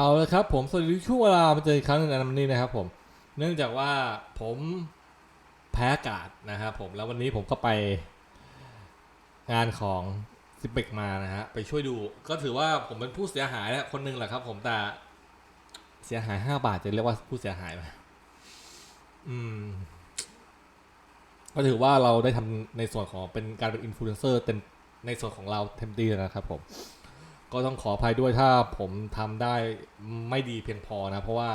เอาละครับผมสวัสดีช่วงเวลามาเจออีกครั้งในวันนี้นะครับผม เนื่องจากว่าผมแพ้อากาศนะครับผมแล้ววันนี้ผมก็ไปงานของซิเปกมานะฮะไปช่วยดู ก็ถือว่าผมเป็นผู้เสียหายนะคนหนึ่งแหละครับ ผมแต่เสียหายห้าบาทจะเรียกว่าผู้เสียหายไหมอืม ก็ถือว่าเราได้ทำในส่วนของเป็นการเป็นอินฟลูเอนเซอร์เต็มในส่วนของเราเต็มที่แล้วนะครับผม ก็ต้องขออภัยด้วยถ้าผมทำได้ไม่ดีเพียงพอนะ เพราะว่า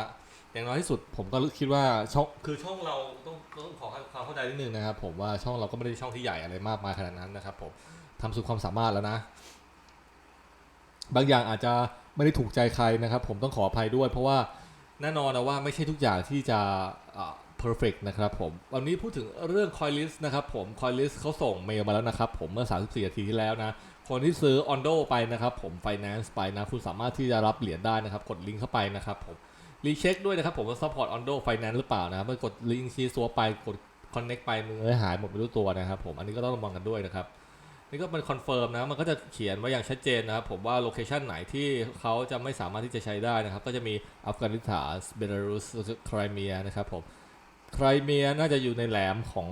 อย่างน้อยที่สุดผมก็คิดว่าช่องคือช่องเราต้องต้องขอความเข้าใจนิดนึงนะครับ ผมว่าช่องเราก็ไม่ได้ช่องที่ใหญ่อะไรมากมายขนาดนั้นนะครับ ผมทำสุดความสามารถแล้วนะ บางอย่างอาจจะไม่ได้ถูกใจใครนะครับ ผมต้องขออภัยด้วย เพราะว่าแน่นอนนะว่าไม่ใช่ทุกอย่างที่จะ perfect นะครับผมวันนี้พูดถึงเรื่อง coilist นะครับผม coilist เขาส่งเมลมาแล้วนะครับ ผมเมื่อ 34นาทีที่แล้วนะ คนที่ซื้อ Ondo ไปนะครับผม Finance ไปนะคุณสามารถที่จะรับเหรียญได้นะครับ กดลิงก์เข้าไปนะครับผมรีเช็คด้วยนะครับผมว่า support Ondo Finance หรือเปล่านะครับเมื่อกดลิงก์ชี้ซัวไปกด connect ไปมือหายหมดไม่รู้ตัวนะครับผมอันนี้ก็ต้องระวังกันด้วยนะครับนี่ก็เป็นคอนเฟิร์มนะมันก็จะเขียนไว้อย่างชัดเจนนะครับผมว่าโลเคชันไหนที่เขาจะไม่สามารถที่จะใช้ได้นะครับ ก็จะมีอัฟกานิสถานเบลารุสไครเมียนะครับผมไครเมียน่าจะอยู่ในแหลมของ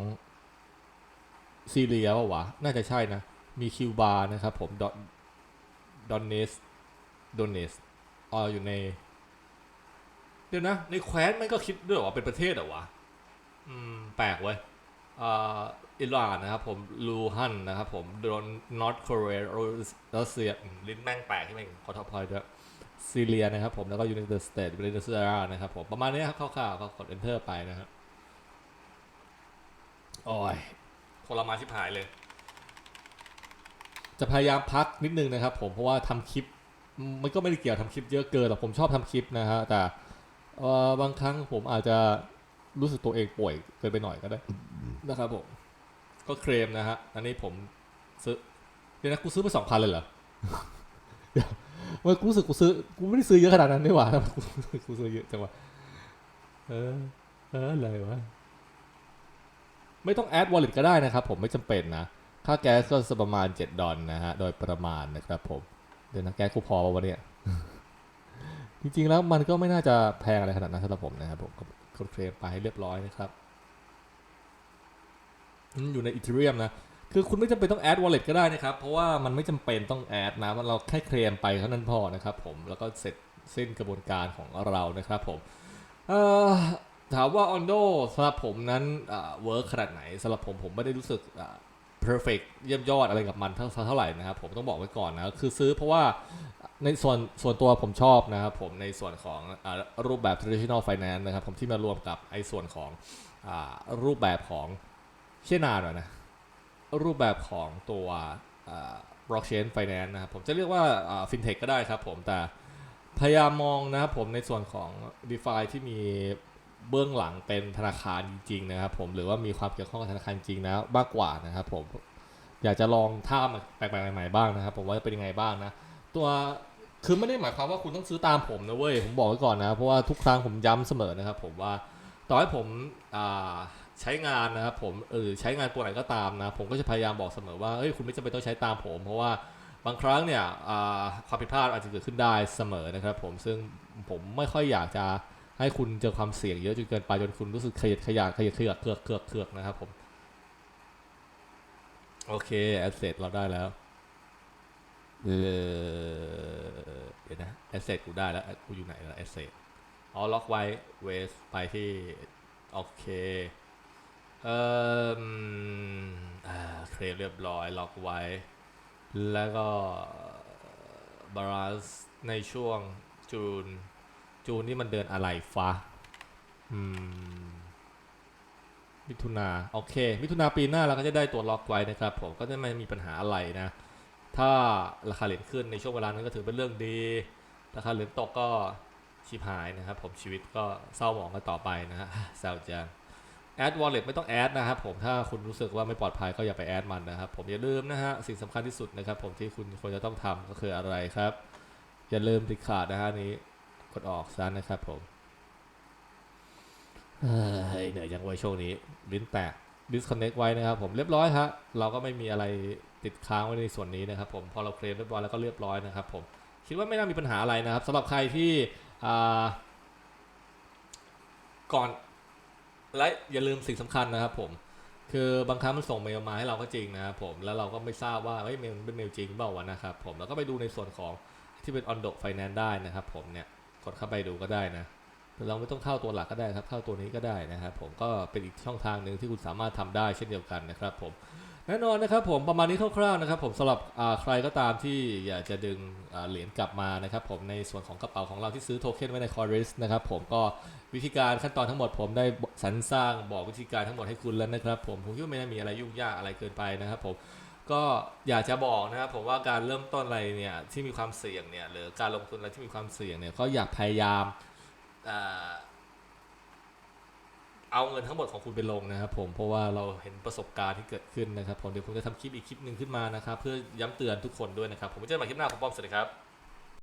ซีเรียวะวะน่าจะใช่นะ มีคิวบานะครับผมดอนดอนเนสโดเนสอ๋ออยู่ใน เดี๋ยวนะ ในแคว้นมันก็คิดด้วยว่าเป็นประเทศเหรอวะ อืม แปลกเว้ยอ่าอิหร่านนะครับผมลูฮันนะครับผมโดนนอร์ทโคเรียรัสเซียลิ้นแม่งแปลกที่แม่งขอทษพอยด้วยซีเรียนะครับผมแล้วก็ยูเนเต็ดสเตทเวเนซุเอลานะครับผมประมาณนี้ครับคร่าวๆก็กด enter ไปนะครับโอ้ยทรมานชิบหายเลย จะพยายามพักนิดนึงนะครับ ผมเพราะว่าทำคลิป มันก็ไม่ได้เกี่ยวทำคลิปเยอะเกินหรอกผมชอบทำคลิปนะฮะแต่บางครั้งผมอาจจะรู้สึกตัวเองป่วยเกินไปหน่อยก็ได้นะครับผมก็เคลมนะฮะอันนี้ผมซื้อเดี๋ยวนะกูซื้อไปสองพันเลยเหรอว่ากูรู้สึกกูซื้อกูไม่ได้ซื้อเยอะขนาดนั้นนี่หว่าทำไมกูกูซื้อเยอะจังวะเออเอออะไรวะไม่ต้องแอดวอลเล็ตก็ได้นะครับ ผมไม่จำเป็นนะ ค่าแก๊สก็จะประมาณ 7 ดอลนะฮะ โดยประมาณนะครับผม เดี๋ยวนะแก๊สกูพอป่าวะเนี่ย จริงๆแล้วมันก็ไม่น่าจะแพงอะไรขนาดนั้นสำหรับผมนะครับผมก็กดเคลมไปให้เรียบร้อยนะครับอืมอยู่ในอีเทเรียมนะ คือคุณไม่จำเป็นต้องแอด wallet ก็ได้นะครับ เพราะว่ามันไม่จำเป็นต้องแอดนะมันเราแค่เคลมไปเท่านั้นพอนะครับผม แล้วก็เสร็จสิ้นกระบวนการของเรานะครับผมถามว่า Ondo สำหรับผมนั้นเวิร์กขนาดไหนสำหรับผมผมไม่ได้รู้สึก perfect เยี่ยมยอดอะไรกับมันเท่าเท่าไหร่นะครับผมต้องบอกไว้ก่อนนะคือซื้อเพราะว่าในส่วนส่วนตัวผมชอบนะครับผมในส่วนของอรูปแบบ traditional finance นะครับผมที่มารวมกับไอ้ส่วนของอรูปแบบของเชื่อนาหน่อยนะรูปแบบของตัวอ่า blockchain finance นะครับผมจะเรียกว่าอ่า fintech ก็ได้ครับผมแต่พยายามมองนะครับผมในส่วนของ DeFi ที่มี เบื้องหลังเป็นธนาคารจริงๆนะครับผมหรือว่ามีความเกี่ยวข้องกับธนาคารจริงนะมากกว่านะครับผมอยากจะลองท่ามแปลกๆใหม่ๆบ้างนะครับ ผมว่าจะเป็นยังไงบ้างนะตัวคือไม่ได้หมายความว่าคุณต้องซื้อตามผมนะเว้ยผมบอกไว้ก่อนนะเพราะว่าทุกครั้งผมย้ำเสมอนะครับ ผมว่าต่อให้ผมใช้งานนะครับผมเออใช้งานตัวไหนก็ตามนะ ผมก็จะพยายามบอกเสมอว่าเอ้ยคุณไม่จำเป็นต้องใช้ตามผม เพราะว่าบางครั้งเนี่ยความผิดพลาดอาจจะเกิดขึ้นได้เสมอนะครับ ผมซึ่งผมไม่ค่อยอยากจะ ให้คุณเจอความเสี่ยงเยอะจนเกินไปจนคุณรู้สึกขยดขยาดขยดเขือกเขือกเขือกเขือกนะครับผม โอเคแอสเซทเราได้แล้วเออเดี๋ยวนะแอสเซทกูได้แล้วกูอยู่ไหนแล้วแอสเซทอ๋อล็อกไว้เวสไปที่ โอเคเอ่อ่าเคลมเรียบร้อยล็อกไว้ แล้วก็บาลานซ์ในช่วงจูน จูนนี่มันเดินอะไรฟ้าอืมมิถุนาโอเค มิถุนาปีหน้าเราก็จะได้ตัวล็อกไว้นะครับผมก็จะไม่มีปัญหาอะไรนะ ถ้าราคาเหรียญขึ้นในช่วงเวลานั้นก็ถือเป็นเรื่องดี ราคาเหรียญตกก็ชิบหายนะครับผมชีวิตก็เศร้าหมองกันต่อไปนะฮะแซวจังแอดวอลเล็ตไม่ต้องแอดนะครับผมถ้าคุณรู้สึกว่าไม่ปลอดภัยก็อย่าไปแอดมันนะครับผมอย่าลืมนะฮะสิ่งสำคัญที่สุดนะครับผมที่คุณควรจะต้องทำก็คืออะไรครับ อย่าลืมติดขาดนะฮะนี้ กดออกซะนะครับผมเหนื่อยยังไว้ยช่วงนี้ลิ้นแตก disconnect ไว้นะครับผมเรียบร้อยฮะเราก็ไม่มีอะไรติดค้างไว้ในส่วนนี้นะครับผมพอเราเคลมเรียบร้อยแล้วก็เรียบร้อยนะครับผมคิดว่าไม่น่ามีปัญหาอะไรนะครับสำหรับใครที่ก่อนและอย่าลืมสิ่งสำคัญนะครับผมคือบางครั้งมันส่งเมลมาให้เราก็จริงนะครับผมแล้วเราก็ไม่ทราบว่าเฮ้ยเมลมันเป็นเมลจริงเปล่าวะนะครับผมแล้วก็ไปดูในส่วนของที่เป็น on d o finance ได้นะครับผมเนี่ย กดเข้าไปดูก็ได้นะเราไม่ต้องเข้าตัวหลักก็ได้ครับ เข้าตัวนี้ก็ได้นะครับผมก็เป็นอีกช่องทางหนึ่งที่คุณสามารถทำได้เช่นเดียวกันนะครับผมแน่นอนนะครับผมประมาณนี้คร่าวๆนะครับ ผมสำหรับใครก็ตามที่อยากจะดึงเหรียญกลับมานะครับผมในส่วนของกระเป๋าของเราที่ซื้อโทเค็นไว้ใน Coris นะครับผมก็วิธีการขั้นตอนทั้งหมดผมได้สรรสร้างบอกวิธีการทั้งหมดให้คุณแล้วนะครับ ผมผมคิดว่าไม่น่ามีอะไรยุ่งยากอะไรเกินไปนะครับผม ก็อยากจะบอกนะครับผมว่าการเริ่มต้นอะไรเนี่ยที่มีความเสี่ยงเนี่ยหรือการลงทุนอะไรที่มีความเสี่ยงเนี่ยก็อยากพยายามเอาเงินทั้งหมดของคุณไปลงนะครับผมเพราะว่าเราเห็นประสบการณ์ที่เกิดขึ้นนะครับผมเดี๋ยวผมจะทำคลิปอีกคลิปหนึ่งขึ้นมานะครับเพื่อย้ำเตือนทุกคนด้วยนะครับผมจะมาคลิปหน้าผมป้อมสวัสดีครับ